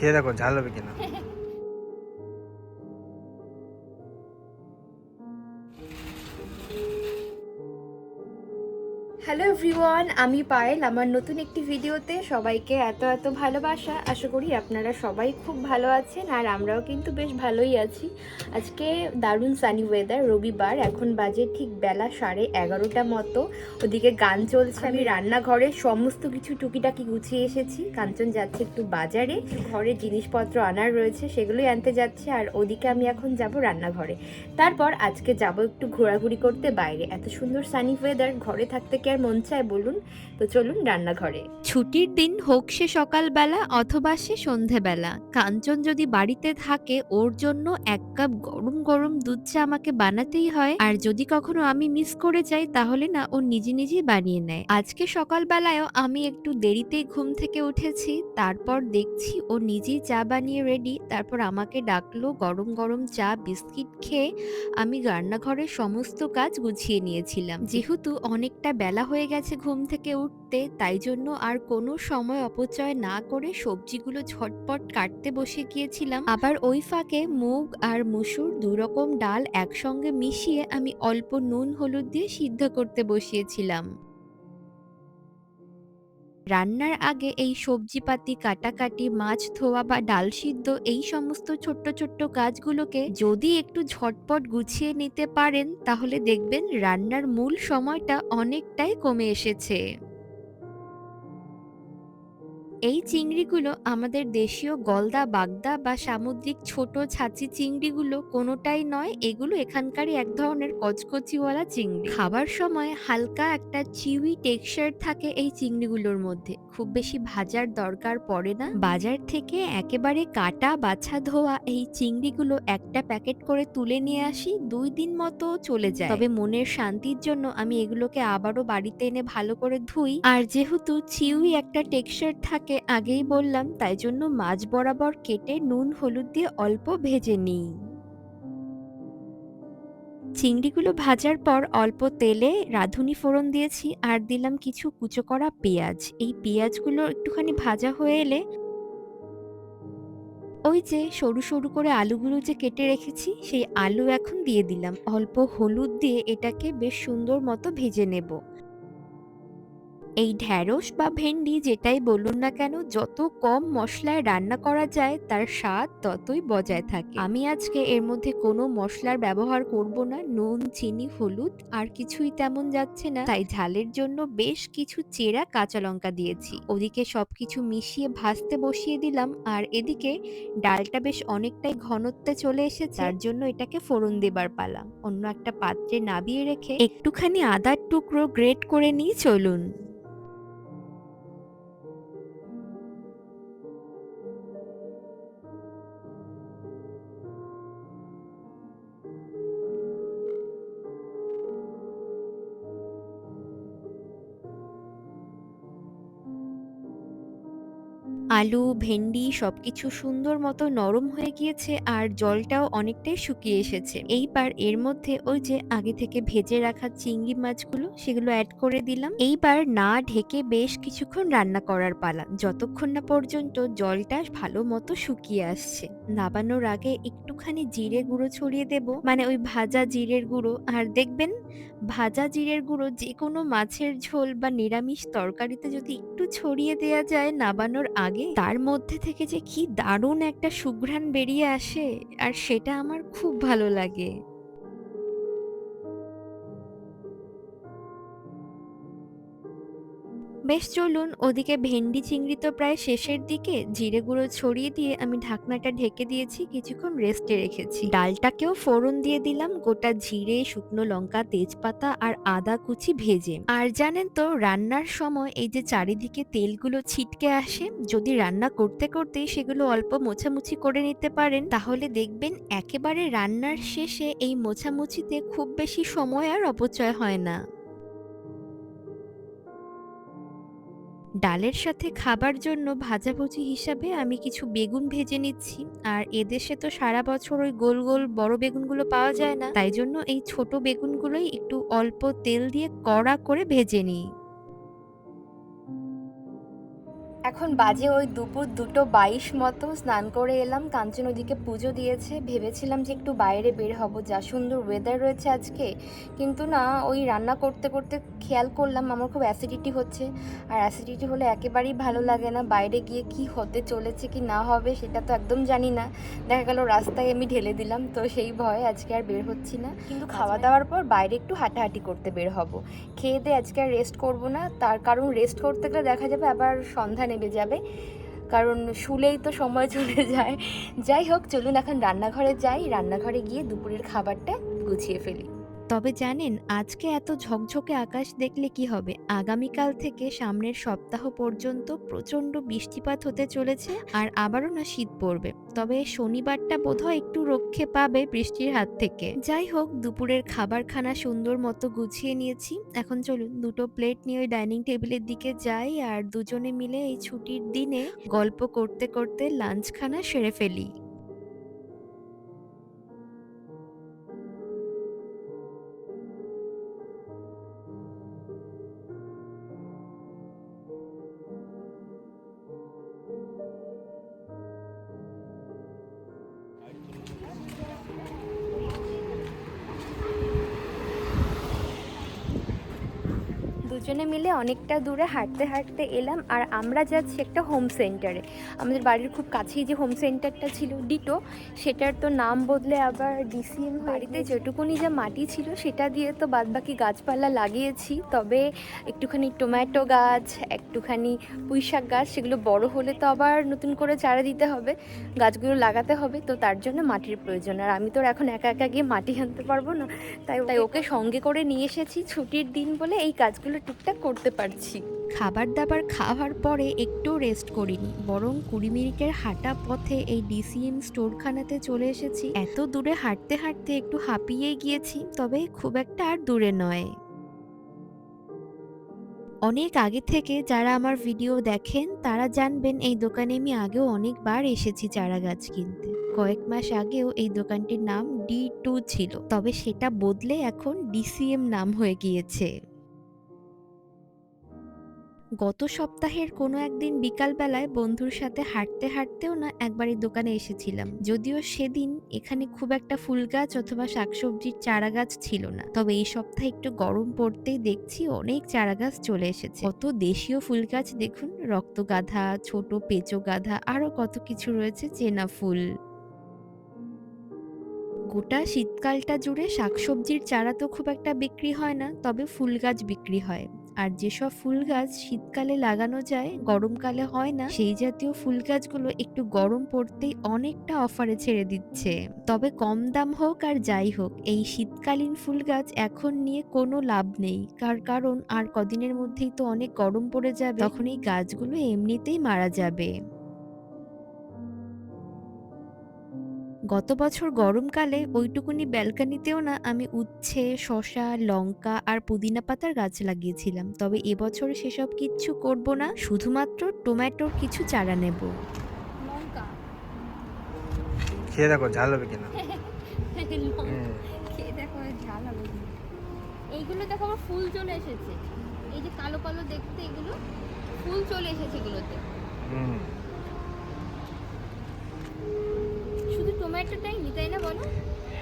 খেয়ে দেখো ঝাল হ্যালো এভরিওয়ান, আমি পায়েল। আমার নতুন একটি ভিডিওতে সবাইকে এত এত ভালোবাসা। আশা করি আপনারা সবাই খুব ভালো আছেন আর আমরাও কিন্তু বেশ ভালোই আছি। আজকে দারুণ সানি ওয়েদার রবিবার। এখন বাজে ঠিক বেলা সাড়ে এগারোটা মতো। ওদিকে গান চলছে, আমি রান্নাঘরে সমস্ত কিছু টুকিটাকি গুছিয়ে এসেছি। কাঞ্চন যাচ্ছে একটু বাজারে, ঘরে জিনিসপত্র আনার রয়েছে, সেগুলোই আনতে যাচ্ছে আর ওদিকে আমি এখন যাব রান্নাঘরে। তারপর আজকে যাব একটু ঘোরাঘুরি করতে বাইরে। এত সুন্দর সানি ওয়েদার ঘরে থাকতে কি আর মন চায় বলুন। তো চলুন রান্নাঘরে। ছুটির দিন হোক সে সকালবেলা অথবা সে সন্ধেবেলা। কাঞ্চন যদি বাড়িতে থাকে, ওর জন্য এক কাপ গরম গরম দুধ চা আমাকে বানাতেই হয়। আর যদি কখনো আমি মিস করে যাই, তাহলে না, ও নিজে নিজেই বানিয়ে নেয়। আজকে সকালবেলায়ও আমি একটু দেরিতেই ঘুম থেকে উঠেছি। তারপর দেখছি ও নিজেই চা বানিয়ে রেডি তারপর আমাকে ডাকলো গরম গরম চা, বিস্কিট খেয়ে আমি রান্নাঘরের সমস্ত কাজ গুছিয়ে নিয়েছিলাম। যেহেতু অনেকটা বেলা হয়ে গেছে ঘুম থেকে উঠতে, তাই জন্য আর কোনো সময় অপচয় না করে সবজিগুলো ঝটপট কাটতে বসে গিয়েছিলাম। আবার ওই ফাঁকে মুগ আর মুসুর দুরকম ডাল একসঙ্গে মিশিয়ে আমি অল্প নুন, হলুদ দিয়ে সিদ্ধ করতে বসিয়েছিলাম। রান্নার আগে এই সবজিপাতি, কাটাকাটি, মাছ ধোয়া বা ডাল সিদ্ধ এই সমস্ত ছোট্ট ছোট্ট কাজগুলোকে যদি একটু ঝটপট গুছিয়ে নিতে পারেন, তাহলে দেখবেন রান্নার মূল সময়টা অনেকটাই কমে এসেছে। এই চিংড়িগুলো আমাদের দেশীয় গলদা, বাগদা বা সামুদ্রিক ছোট ছাঁচি চিংড়িগুলো কোনোটাই নয়, এগুলো এখানকারই এক ধরনের কচকচিওয়ালা চিংড়ি। খাবার সময় হালকা একটা চিউই টেক্সচার থাকে এই চিংড়িগুলোর মধ্যে। খুব বেশি ভাজার দরকার পড়ে না। বাজার থেকে একেবারে কাটা বাছা ধোয়া এই চিংড়িগুলো একটা প্যাকেট করে তুলে নিয়ে আসি, দুই দিন মতো চলে যায়। তবে মনের শান্তির জন্য আমি এগুলোকে আবারও বাড়িতে এনে ভালো করে ধুই। আর যেহেতু চিউই একটা টেক্সচার থাকে আগেই বললাম, তাই জন্য মাছ বরাবর কেটে নুন, হলুদ দিয়ে অল্প ভেজে নিই। চিংড়িগুলো ভাজার পর অল্প তেলে রাঁধুনি ফোড়ন দিয়েছি আর দিলাম কিছু কুচো করা পেঁয়াজ। এই পেঁয়াজগুলো একটুখানি ভাজা হয়ে এলে ওই যে সরু সরু করে আলুগুলো যে কেটে রেখেছি, সেই আলু এখন দিয়ে দিলাম। অল্প হলুদ দিয়ে এটাকে বেশ সুন্দর মতো ভেজে নেব। এই ঢ্যাঁড়স বা ভেন্ডি যেটাই বলুন না কেন, যত কম মশলায় রান্না করা যায়, তার স্বাদ ততই বজায় থাকে। আমি আজকে এর মধ্যে কোনো মশলার ব্যবহার করব না, নুন, চিনি, হলুদ, আর কিছুই তেমন যাচ্ছে না। তাই ঝালের জন্য বেশ কিছু চেরা কাঁচা লঙ্কা দিয়েছি। ওদিকে সবকিছু মিশিয়ে ভাজতে বসিয়ে দিলাম, আর এদিকে ডালটা বেশ অনেকটাই ঘনত্বে চলে এসেছে। তার জন্য এটাকে ফোড়ন দেবার পালা। অন্য একটা পাত্রে নাবিয়ে রেখে একটুখানি আদার টুকরো গ্রেট করে নিয়ে চলুন। আলু, ভেন্ডি সবকিছু সুন্দর মতো নরম হয়ে গিয়েছে আর জলটাও অনেকটাই শুকিয়ে এসেছে। এইবার এর মধ্যে ওই যে আগে থেকে ভেজে রাখা চিংড়ি মাছগুলো সেগুলো অ্যাড করে দিলাম। এইবার না ঢেকে বেশ কিছুক্ষণ রান্না করার পালা। যতক্ষণ না পর্যন্ত জলটা ভালো মতো শুকিয়ে আসছে। নাবানোর আগে একটুখানি জিরে গুঁড়ো ছড়িয়ে দেব। মানে ওই ভাজা জিরের গুঁড়ো। আর দেখবেন, ভাজা জিরের গুঁড়ো যে কোনো মাছের ঝোল বা নিরামিষ তরকারিতে যদি একটু ছড়িয়ে দেয়া যায়, নাবানোর আগে তার মধ্যে থেকে যে কি দারুণ একটা সুঘ্রাণ বেরিয়ে আসে, আর সেটা আমার খুব ভালো লাগে। বেশ চলুন ওদিকে ভেন্ডি চিংড়ি তো প্রায় শেষের দিকে। জিরে গুঁড়ো ছড়িয়ে দিয়ে আমি ঢাকনাটা ঢেকে দিয়েছি, কিছুক্ষণ রেস্টে রেখেছি। ডালটাকেও ফোড়ন দিয়ে দিলাম, গোটা জিরে, শুকনো লঙ্কা, তেজপাতা আর আদা কুচি ভেজে। আর জানেন তো, রান্নার সময় এই যে চারিদিকে তেলগুলো ছিটকে আসে, যদি রান্না করতে করতে সেগুলো অল্প মোছামুছি করে নিতে পারেন, তাহলে দেখবেন একেবারে রান্নার শেষে এই মোছামুছিতে খুব বেশি সময় আর অপচয় হয় না। ডালের সাথে খাবার জন্য ভাজাভুজি হিসাবে আমি কিছু বেগুন ভেজে নিচ্ছি। আর এদেশে তো সারা বছর ওই গোল গোল বড় বেগুনগুলো পাওয়া যায় না। তাই জন্য এই ছোট বেগুনগুলোই একটু অল্প তেল দিয়ে কড়া করে ভেজে নিই। এখন বাজে ওই দুপুর দুটো বাইশ মতো স্নান করে এলাম কাঞ্চন ওদিকে পুজো দিয়েছে। ভেবেছিলাম যে একটু বাইরে বের হব যা সুন্দর ওয়েদার রয়েছে আজকে। কিন্তু না ওই রান্না করতে করতে খেয়াল করলাম আমার খুব অ্যাসিডিটি হচ্ছে। আর অ্যাসিডিটি হলে একেবারেই ভালো লাগে না বাইরে গিয়ে কি হতে চলেছে কি না হবে সেটা তো একদম জানি না। দেখা গেল রাস্তায় আমি ঢেলে দিলাম তো সেই ভয়ে আজকে আর বের হচ্ছি না। কিন্তু খাওয়া দাওয়ার পর বাইরে একটু হাঁটাহাঁটি করতে বের হব। খেয়ে দিয়ে আজকে আর রেস্ট করব না তার কারণ রেস্ট করতে গেলে দেখা যাবে আবার সন্ধ্যা নেমে যাবে। কারণ শুলেই তো সময় চলে যায়। যাই হোক, চলুন এখন রান্নাঘরে যাই। রান্নাঘরে গিয়ে দুপুরের খাবারটা গুছিয়ে ফেলি। তবে জানেন, আজকে এত ঝকঝকে আকাশ দেখলে কি হবে? আগামীকাল থেকে সামনের সপ্তাহ পর্যন্ত প্রচণ্ড বৃষ্টিপাত হতে চলেছে আর আবারও না শীত পড়বে। তবে শনিবারটা বোধহয় একটু রক্ষে পাবে বৃষ্টির হাত থেকে। যাই হোক, দুপুরের খাবার খানা সুন্দর মতো গুছিয়ে নিয়েছি। এখন চলুন, দুটো প্লেট নিয়ে ওই ডাইনিং টেবিলের দিকে যাই আর দুজনে মিলে এই ছুটির দিনে গল্প করতে করতে লাঞ্চ খানা সেরে ফেলি। দুজনে মিলে অনেকটা দূরে হাঁটতে হাঁটতে এলাম আর আমরা যাচ্ছি একটা হোম সেন্টারে আমাদের বাড়ির খুব কাছেই যে হোম সেন্টারটা ছিল ডিটো সেটার তো নাম বদলে আবার ডিসিএম বাড়িতে যেটুকুনি যা মাটি ছিল সেটা দিয়ে তো বাদবাকি গাছপালা লাগিয়েছি। তবে একটুখানি টমেটো গাছ একটুখানি পুঁই শাক গাছ সেগুলো বড় হলে তো আবার নতুন করে চারা দিতে হবে গাছগুলো লাগাতে হবে তো তার জন্য মাটির প্রয়োজন। আর আমি তো আর এখন একা একা গিয়ে মাটি আনতে পারব না। তাই তাই ওকে সঙ্গে করে নিয়ে এসেছি। ছুটির দিন বলে এই কাজগুলো টুকটাক করতে পারছি। খাবার দাবার খাওয়ার পরে একটু রেস্ট করিনি, বরং কুড়ি মিনিটের হাঁটা পথে এই ডিসিএম স্টোরখানাতে চলে এসেছি। এত দূরে হাঁটতে হাঁটতে একটু হাঁপিয়ে গিয়েছি, তবে খুব একটা আর দূরে নয়। অনেক আগে থেকে যারা আমার ভিডিও দেখেন, তারা জানবেন এই দোকানে আমি আগেও অনেকবার এসেছি চারা গাছ কিনতে। কয়েক মাস আগেও এই দোকানটির নাম ডি টু ছিল, তবে সেটা বদলে এখন ডিসিএম নাম হয়ে গিয়েছে। গত সপ্তাহের কোনো একদিন বিকালবেলায় বন্ধুর সাথে হাঁটতে হাঁটতেও না একবার এই দোকানে এসেছিলাম। যদিও সেদিন এখানে খুব একটা ফুল গাছ অথবা শাকসবজির চারা গাছ ছিল না। তবে এই সপ্তাহে একটু গরম পড়তেই দেখছি অনেক চারা গাছ চলে এসেছে। কত দেশীয় ফুল গাছ দেখুন, রক্তগাধা, ছোট পেঁচো গাধা আরও কত কিছু রয়েছে চেনা ফুল। গোটা শীতকালটা জুড়ে শাকসবজির চারা তো খুব একটা বিক্রি হয় না, তবে ফুল গাছ বিক্রি হয়। আর যেসব ফুল গাছ শীতকালে লাগানো যায়, গরমকালে হয় না, সেই জাতীয় ফুল গাছগুলো একটু গরম পড়তেই অনেকটা অফারে ছেড়ে দিচ্ছে। তবে কম দাম হোক আর যাই হোক, এই শীতকালীন ফুল গাছ এখন নিয়ে কোনো লাভ নেই। কার কারণ, আর কদিনের মধ্যেই তো অনেক গরম পড়ে যাবে, তখন এই গাছগুলো এমনিতেই মারা যাবে। গত বছর গরমকালে ওইটুকুনি ব্যালকানিতেও না আমি উচ্ছে শসা লঙ্কা আর পুদিনা পাতার গাছ লাগিয়েছিলাম। তবে এবছর সেসব কিচ্ছু করব না শুধুমাত্র টমেটোর কিছু চারা নেব। খেয়ে দেখো ঝাল হবে কিনা। খেয়ে দেখো ঝাল হবে এইগুলো দেখো আমার ফুল চলে এসেছে। এই যে কালো কালো দেখতে এগুলো ফুল চলে এসেছে এগুলোতে। হুম। শুধু টমেটোটাই নি তাই না বলো?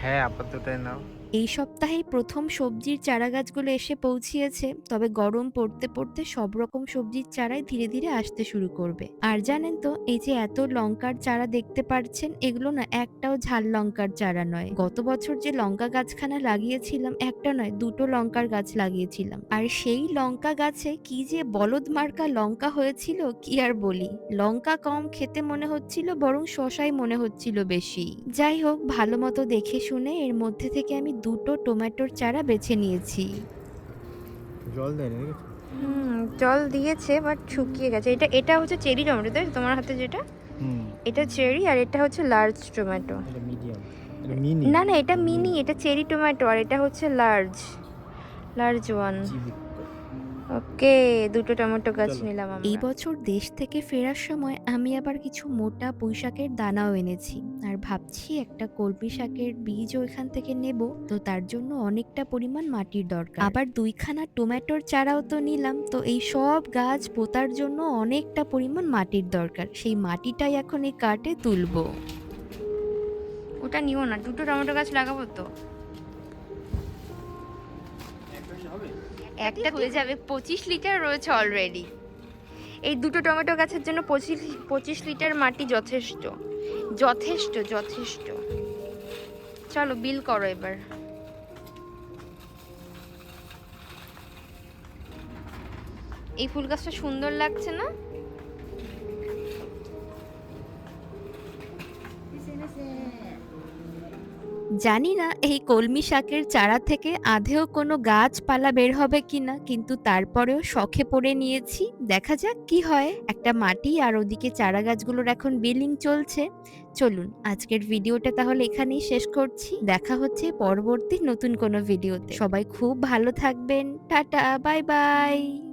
হ্যাঁ আপাতত নাও। এই সপ্তাহেই প্রথম সবজির চারা গাছগুলো এসে পৌঁছিয়েছে, তবে গরম পড়তে পড়তে সব রকম সবজির চারাই ধীরে ধীরে আসতে শুরু করবে। আর জানেন তো, এই যে এত লঙ্কার চারা দেখতে পাচ্ছেন এগুলো না একটাও ঝাল লঙ্কার চারা নয়। গত বছর যে লঙ্কা গাছখানা লাগিয়েছিলাম, একটা নয়, দুটো লঙ্কার গাছ লাগিয়েছিলাম। আর সেই লঙ্কা গাছে কি যে বলদ মার্কা লঙ্কা হয়েছিল, কি আর বলি? লঙ্কা কম খেতে মনে হচ্ছিল, বরং শশাই মনে হচ্ছিল বেশি। যাই হোক, ভালো মতো দেখে শুনে এর মধ্যে থেকে আমি দুটো টমেটোর চারা বেছে নিয়েছি। জল হুম জল দিয়েছে বাট শুকিয়ে গেছে। এটা এটা হচ্ছে চেরি টমেটো তাই তো? তোমার হাতে যেটা? হুম। এটা চেরি আর এটা হচ্ছে লার্জ টমেটো এটা মিডিয়াম মিনি না না এটা মিনি এটা চেরি টমেটো আর এটা হচ্ছে লার্জ লার্জ ওয়ান ওকে দুটো টমেটো গাছ চলো। নিলাম আমরা। এই বছর দেশ থেকে ফেরার সময় আমি আবার কিছু মোটা পুঁই শাকের দানাও এনেছি। আর ভাবছি একটা কলমি শাকের বীজও এখান থেকে নেব তো তার জন্য অনেকটা পরিমাণ মাটির দরকার। আবার দুইখানা টমেটোর চারাও তো নিলাম তো এই সব গাছ পোতার জন্য অনেকটা পরিমাণ মাটির দরকার। সেই মাটিটাই এখন এই কাটে তুলবো। ওটা নিও না দুটো টমেটো গাছ লাগাবো তো। একটা হয়ে যাবে পঁচিশ লিটার রয়েছে অলরেডি এই দুটো টমেটো গাছের জন্য পঁচিশ পঁচিশ লিটার মাটি যথেষ্ট। যথেষ্ট যথেষ্ট। চলো বিল করো এবার। এই ফুল গাছটা সুন্দর লাগছে না? জানি না এই কলমি শাকের চারা থেকে আধেও কোনো গাছপালা বের হবে কিনা, কিন্তু তারপরেও শখে পড়ে নিয়েছি। দেখা যাক কি হয়। একটা মাটি আর ওদিকে চারা গাছগুলোর এখন বিলিং চলছে। চলুন, আজকের ভিডিওটা তাহলে এখানেই শেষ করছি। দেখা হচ্ছে পরবর্তী নতুন কোনো ভিডিওতে। সবাই খুব ভালো থাকবেন। Tata, bye bye.